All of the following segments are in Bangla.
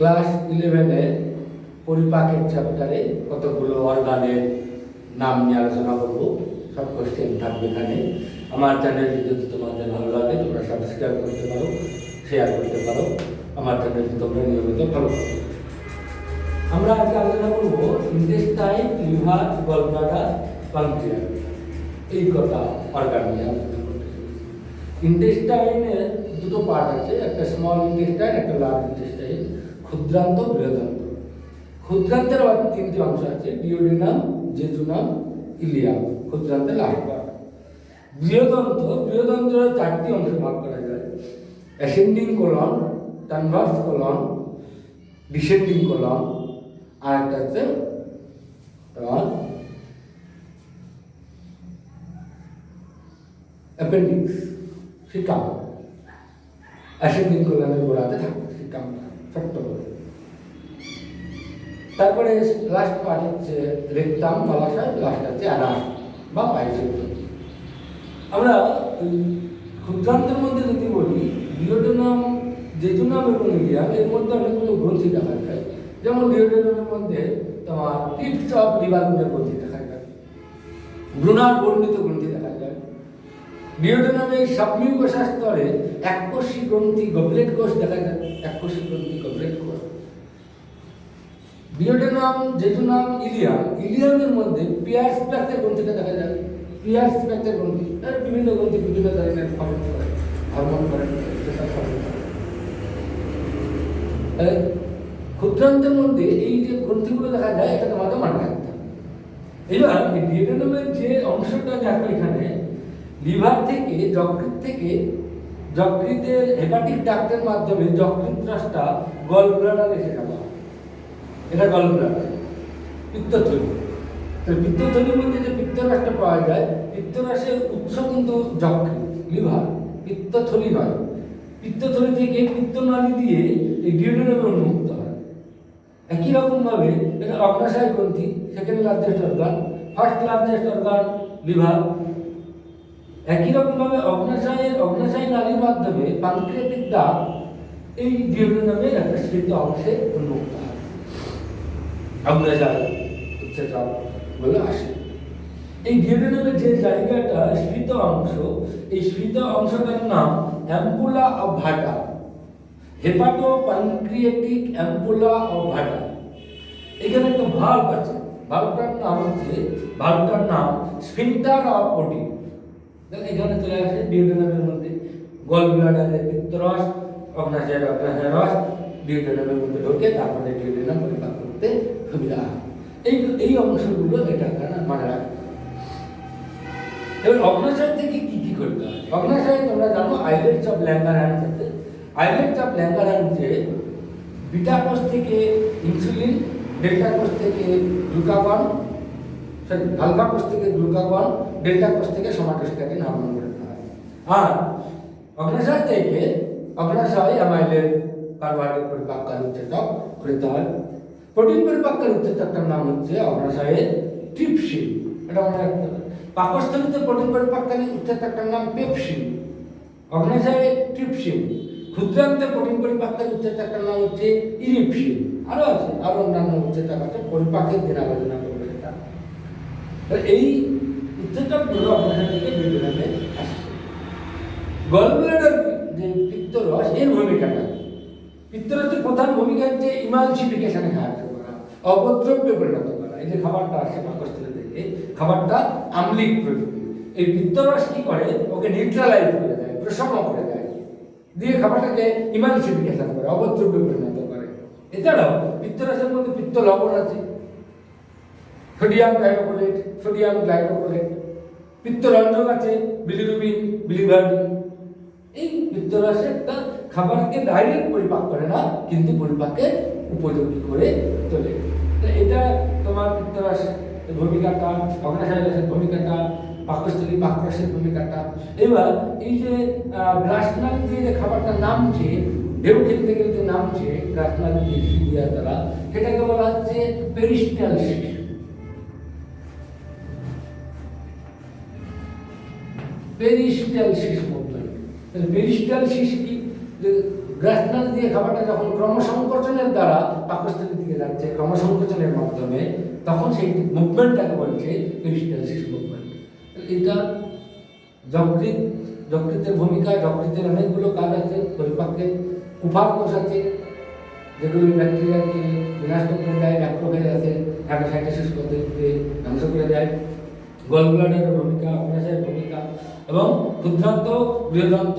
ক্লাস ইলেভেনে পরিপাকের চ্যাপ্টারে কতগুলো অর্গানের নাম নিয়ে আলোচনা করব। সব কোশ্চেন থাকবে এখানে। আমার চ্যানেলটি যদি তোমাদের ভালো লাগে, তোমরা সাবস্ক্রাইব করতে পারো শেয়ার করতে পারো। আমার চ্যানেলটি তোমরা নিয়মিত ফলো আমরা আজকে আলোচনা করব ইন্টেস্টাইন লিভার গলব্লাডার পাংক্রিয়াস এই কথা অর্গান নিয়ে আলোচনা ইন্টেস্টাইনের দুটো পার্ট আছে, একটা স্মল ইন্টেস্টাইন একটা লার্জ ইন্টেস্টাইন ক্ষুদ্রান্ত বৃহদান্ত। ক্ষুদ্রান্তের তিনটি অংশ আছে ডিওডিনাম জেজুনাম, ইলিয়াম। ক্ষুদ্রান্তের লাস্ট বৃহদন্ত বৃহদন্ত্রের চারটি অংশে ভাগ করা যায়। Ascending colon transverse colon, descending colon, আর একটা হচ্ছে অ্যাপেন্ডিক্স শিকাম অ্যাসেন্ডিং কোলনের গোড়াতে থাকে শিকামটা ছোট্ট করে তারপরে লাস্ট পার্ট হচ্ছে রেক্টাম গলাশয় লাস্ট হচ্ছে অ্যানাস বা পাইসেল আমরা ক্ষুদ্রান্তের মধ্যে যদি বলি ডিওডোনাম জেজুনাম এবং ইলিয়াম এর মধ্যে অনেকগুলো গ্রন্থি দেখা যায়। যেমন ডিওডোনামের মধ্যে তোমার টিপস অফ লিভারগুলোর গ্রন্থি দেখা যায়। ব্রুনার বর্ণিত গ্রন্থি ডিওডোনামের সাবমিউকোষা স্তরে এককোষী গ্রন্থি গবলেট কোষ দেখা যায় এককোষী গ্রন্থি গবলেট কোষ। ডিওডোনাম জেজুনাম ইলিয়াম, ইলিয়ামের মধ্যে পিয়ার্স প্যাকের গ্রন্থিটা দেখা যায়। পিয়ার্স প্যাকের গ্রন্থি বিভিন্ন গ্রন্থি বিভিন্ন ধরনের ফলন করে হরমোন করে করে। ক্ষুদ্রান্তের মধ্যে এই যে গ্রন্থিগুলো দেখা যায় এটা তোমাদের মনে রাখতে এবার ডিওডোনামের যে অংশটা দেখো এখানে লিভার থেকে যকৃত থেকে যকৃতের হেপাটিক ডাক্টের মাধ্যমে যকৃত রসটা গল ব্লাডারে এসে যাওয়া এটা গল ব্লাডার পিত্তথলি। তো পিত্তথলির মধ্যে যে পিত্তরসটা পাওয়া যায়, পিত্তরসের উৎস কিন্তু যকৃত লিভার। পিত্তথলি নয়। পিত্তথলি থেকে পিত্তনালী দিয়ে এই ডিওডোনামে উন্মুক্ত হয়। একই রকমভাবে এটা অগ্নাশয় গ্রন্থি second largest organ first largest organ liver একই রকমভাবে অগ্নাশয়ের অগ্নাশয় নালীর মাধ্যমে পানক্রিয়াটিক ডাক এই ডিওডোনামের একটা স্মৃত অংশে উন্মুক্ত হয়। অগ্নাশয় উচ্চচাপ বলে আসে। এই ডিওডোনামের যে জায়গাটা স্ফীত অংশ, এই স্ফীত অংশটার নাম ampulla of Vater hepatopancreatic ampulla of Vater এখানে একটা ভাল্ব আছে। ভাল্বটার নাম হচ্ছে ভাল্বটার নাম স্ফিন্টার অফ দেখ এখানে চলে আসে ডিওডোনামের মধ্যে। গল ব্লাডারের পিত্তরস অগ্নাশয়ের অগ্নাশয় রস ডিওডোনামের মধ্যে ঢোকে, তারপরে ডিওডোনাম পরিপাক করতে সুবিধা হয়। এই এই অংশগুলো এটা কারণ মনে রাখতে হবে। এবার অগ্নাশয় থেকে কি কি করতে হয়? অগ্নাশয় তোমরা জানো, আইলেটস অফ ল্যাঙ্গারহ্যান্ড আছে। আইলেটস অফ ল্যাঙ্গারহ্যান্ডে বিটা কোষ থেকে ইনসুলিন, ডেল্টা কোষ থেকে গ্লুকাগন সরি আলফা কোষ থেকে গ্লুকাগন ডেল্টা কোষ থেকে সোমাটোস্ট্যাটিন হরমোন বেরোতে হয়। আর অগ্নাশয় থেকে অগ্নাশয় অ্যামাইলের কার্বোহাইড্রেট পরিপাককারী উৎসেচক করতে হয়। প্রোটিন পরিপাককারী উৎসেচকটার নাম হচ্ছে অগ্নাশয়ের ট্রিপসিন। এটা মনে রাখতে হবে। পাকস্থলিতে প্রোটিন পরিপাককারী উৎসেচকটার নাম পেপসিন। অগ্নাশয়ে ট্রিপসিন। ক্ষুদ্রান্তে প্রোটিন পরিপাককারী উৎসেচকটার নাম হচ্ছে ইরিপসিন। আরও আছে আরও অন্যান্য উৎসেচক আছে, পরিপাকের আলোচনা করব সেটা তাহলে এই উচ্চতাগুলো আপনার থেকে বিদ্যুৎ গলব্লাডার যে পিত্তরস এর ভূমিকাটা? পিত্তরসের প্রধান ভূমিকা হচ্ছে ইমালসিফিকেশনে সাহায্য করা অপদ্রব্যে পরিণত করা এই যে খাবারটা আসে পাকস্থলী থেকে, খাবারটা আম্লিক প্রকৃতির। এই পিত্তরস কি করে? ওকে নিউট্রালাইজ করে দেয় প্রশম করে দেয়। দিয়ে খাবারটাকে ইমালসিফিকেশন করে, অপদ্রব্যে পরিণত করে। এছাড়াও পিত্তরসের মধ্যে পিত্ত লবণ আছে। সোডিয়াম গ্লাইকোলেট সোডিয়াম গ্লাইকোলেট পিত্তরঞ্জক আছে বিলিরুবিন বিলিভার্ডিন এই পিত্তরসেরটা খাবারকে ডাইরেক্ট পরিপাক করে না, কিন্তু পরিপাকে উপযোগী করে তোলে। এটা তোমার পিত্তরস ভূমিকাটা অগ্নাশয় রসের ভূমিকাটা পাকস্থলী পাকরসের ভূমিকাটা। এবার এই যে গ্রাসনাল দিয়ে যে খাবারটা নামছে, ঢেউ খেলতে খেলতে নামছে, গ্রাসনাল দিয়ে দ্বারা, সেটাকে বলা হচ্ছে পেরিস্টাল পেরিস্টাল শিস মুভমেন্ট পেরিস্টাল শিস কি? গ্রাসনাল দিয়ে খাবারটা যখন ক্রমসংকোচনের দ্বারা পাকস্থলীর দিকে যাচ্ছে, ক্রমসংকোচনের মাধ্যমে, তখন সেই মুভমেন্টটাকে বলছে পেরিস্টালসিস মুভমেন্ট। এটা যকৃত যকৃতের ভূমিকা, যকৃতের অনেকগুলো কাজ আছে পরিপাকে কুফার কোষ আছে, যেগুলো ব্যাকটেরিয়াকে বিনাশ করে দেয় ম্যাক্রোফেজ আছে ধ্বংস করে দেয়। গল ব্লাডারের ভূমিকা অগ্নাশয়ের ভূমিকা এবং ক্ষুদ্রান্ত, বৃহদান্ত,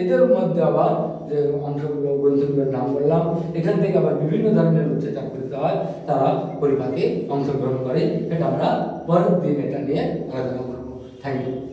এদের মধ্যে আবার যে অংশগুলো গ্রন্থগুলোর নাম বললাম, এখান থেকে আবার বিভিন্ন ধরনের উচ্চ করতে হয়, তারা পরিপাকে অংশগ্রহণ করে এটা আমরা পরের দিন এটা নিয়ে আলোচনা করব। Thank you